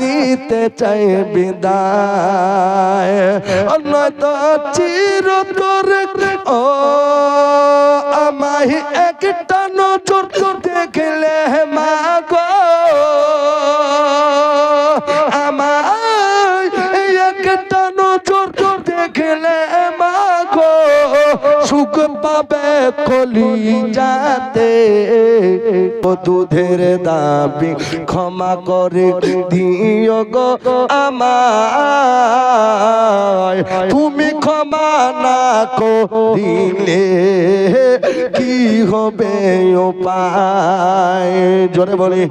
নিতে চাই বিদায়। চির চিরতর ও আমায় একটা নজর দেখলে মাগো। আমায় সুখ পাবে কলি যাতে দুধের দাবি ক্ষমা করে দিও গো আমায়। তুমি ক্ষমা না করিলে কি হবে উপায়? জোরে বলি।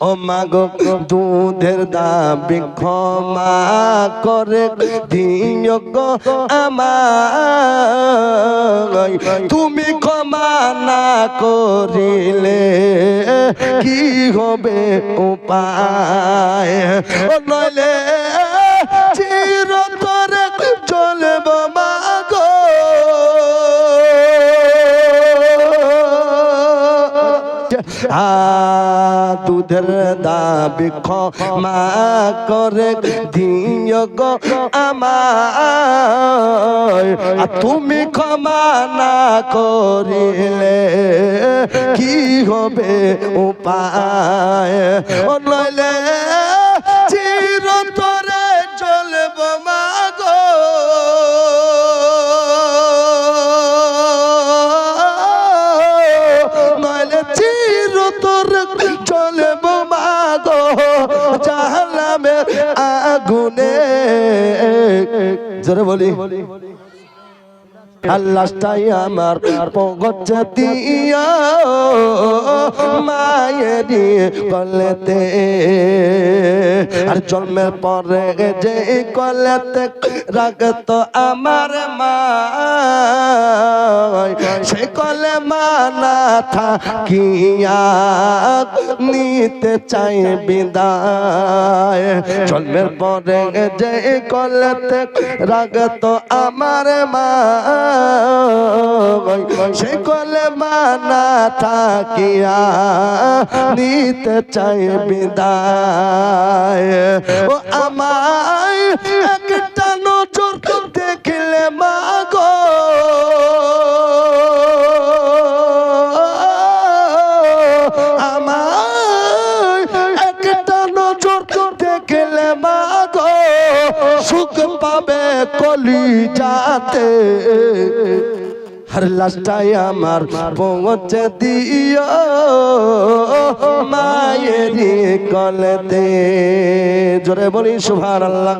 ও মাগো দুধের দাবি ক্ষমা করে দিও গো আমায়। তুমি ক্ষমা না করিলে কি হবে উপায়? নইলে দুধের দাবি ক্ষমা করে দিও আর তুমি ক্ষমা না করিলে কি হবে উপায়? নইলে বলি আল্লাহটাই আমার পগচ্ছে দিয়া মায়েরি কলেতে। আর জন্মের পরে যে কলেতে রাগত আমার মা। সে কলে মানা থাকিয়া নিতে চাই বিদায়। জন্মের পরে যে কলেতে রাগত আমার মা, সে কলে মানা থাকিয়া নিতে চাই বিদায়। ও আমায় সুখ পাবে কলি যাতে আর লাস্টাই আমার পৌঁছে দিও মায়েরি কলেতে। জোরে বলি সুভার আল্লাহ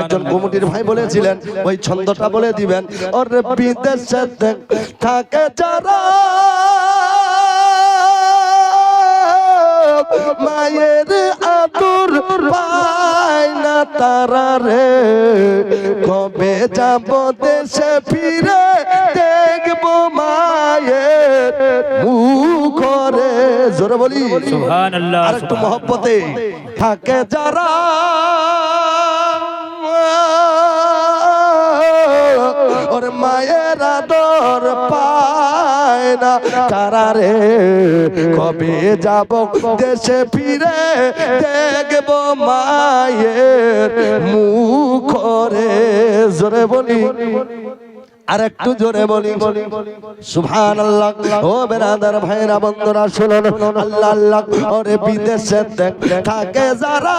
একজন কমিটির ভাই বলেছিলেন ওই ছন্দটা বলে দিবেন ওর বিদেশে থাকে যারা মায়ের আদর পায় না তারা রে কবে যাব দেশে ফিরে দেখব মায়ের মুখরে? জোরে বলি। সুবহানাল্লাহ, আর একটু মহব্বতে থাকে যারা ওর মায়ের আদর না তারা রে কবে যাব? দেশে ফিরে দেখব মায়ের মুখ রে জোরে বলি। আর একটু জোরে বলি। সুভান আল্লাহ ও বেরাদার ভাইরা, বন্ধুরা, শুনুন। আল্লাহ আল্লাহ ওরে বিদেশে থাকে যারা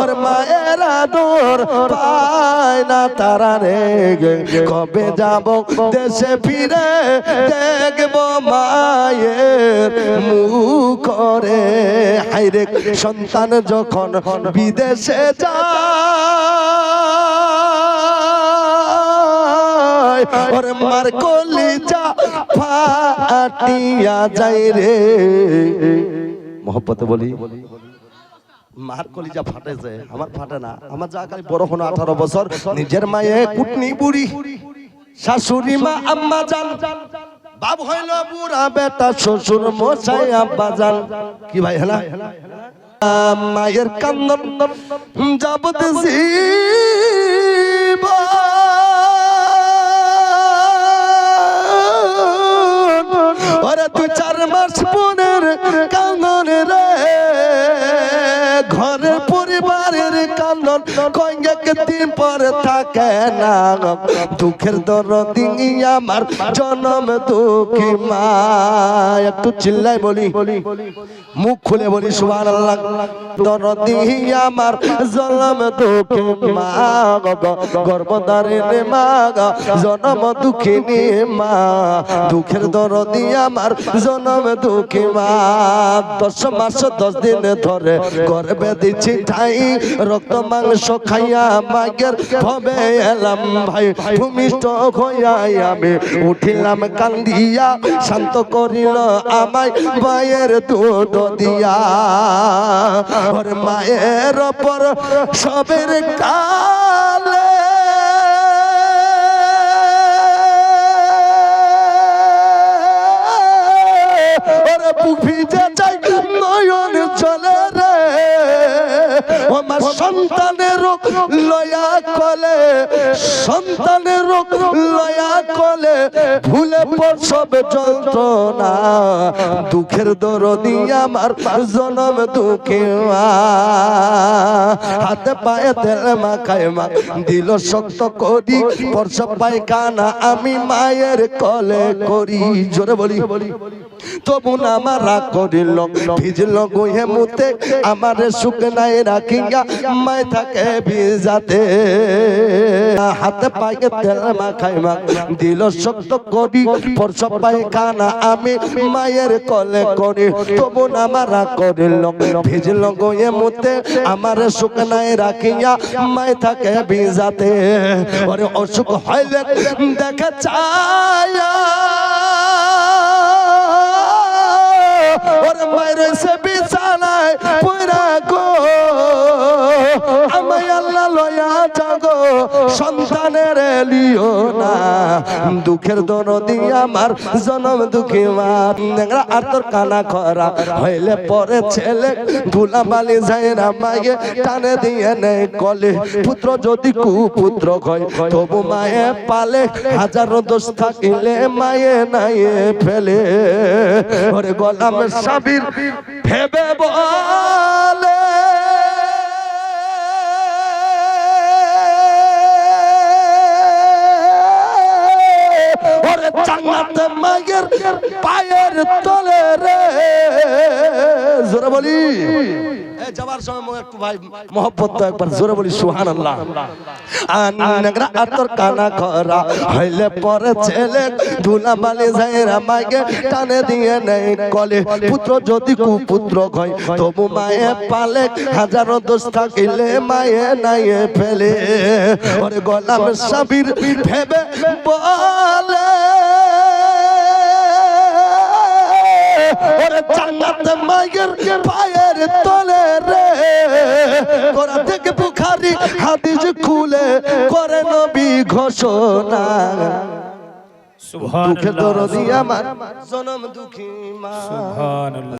ওর মায়ের আদর পায় না তারা রে। কবে যাব দেশে ফিরে দেখব মায়ের মুখ করে হাইরে সন্তান যখন বিদেশে যায়, ওর মার কলিজা ফাটিয়া যায় রে। মোহব্বতে বলি মার কলিজা ফাটেছে। আমার ফাটে না। আমার যা খালি বড় আঠারো বছর। নিজের মায়ে কুটনি বুড়ি। শাশুড়ি মা, আম্মা জান। বাপ হইল বুড়া বেটা, শ্বশুর মশাই, আব্বা জান। কি ভাই, হেলা? মায়ের কান্দন যাবতেছি ওরে ঘরে পরে থাকে না দুঃখের আমার, জনম দুঃখী মা। একটু চিল্লাই বলি। মুখ খুলে বলি সুবান দরদি আমার, জনম দুঃখী মা গর্ভধারিণী মা জনম দুঃখিনী মা। দুঃখের দরদি আমার, জনম দুঃখী মা। দশ মাস দশ দিন ধরে গর্বে দিচ্ছি ঠাই, রক্ত মাংস খাইয়া বাগের ভবে এলাম ভাই। ভূমিষ্ঠ হইয়াই আমি উঠিলাম কান্দিয়া, শান্ত করিল আমায় মায়ের দুধ দিয়া। ওর মায়ের ওপর সবের কালে লয়া কলে, সন্তানের লয়া কলে, ভুলে সব যন্ত্রণা। দুঃখের দরদি আমার, জনম দুঃখে মা। হাতে পায়ে তেল মাখায় মা, দিল শক্ত করি পরশ পায়খানা আমি মায়ের কলে করি। জোরে বলি বলি। তবু আমার করিল। ভিজল গুহে মুতে আমার নাই রাখিয়া মায় থাকে ভিজাতে। হাতে পায়ে তেল মাখাই মা দিল শক্ত করি পরশ পায়খানা আমি মায়ের কলে করি। তবু আমার করিল। ভিজল গুহে মুতে আমার নাই রাখিয়া মায় থাকে ভিজাতে। অসুখ হইলে দেখা চায়া। দুঃখের দরদি আমার, জনম দুঃখী মা নেংরা আর তোর কানা খরা হইলে পরে ছেলে ধুলাবালি যায় না মায়ে টানে দিয়ে নেই কলে। পুত্র যদি কুপুত্র হয়, তবু মায়ে পালে। হাজারো দোষ থাকিলে মায়ে নাইয়ে ফেলে। ওরে গোলাম সাবির ভেবে বলে। জান্নাত মাগের পায়ের তলে রে। জোরে বলি। যাবার সময় একটু ভাই মোহব্বত একবার জোরে বলি নেই কলে। পুত্র যদি কুপুত্র তবু মায়ে পালে। হাজারো দোষ থাকিলে মায়ে নাইয়ে ফেলে। গোলাম সাবির ভেবে বলে। ওরে জান্নাত মায়ের পায়ের তলে রে। কোরআন থেকে বুখারি হাদিস খুলে করে নবী ঘোষণা। দুঃখে দরদি আমার জনম দুঃখী মা। সুবহানাল্লাহ।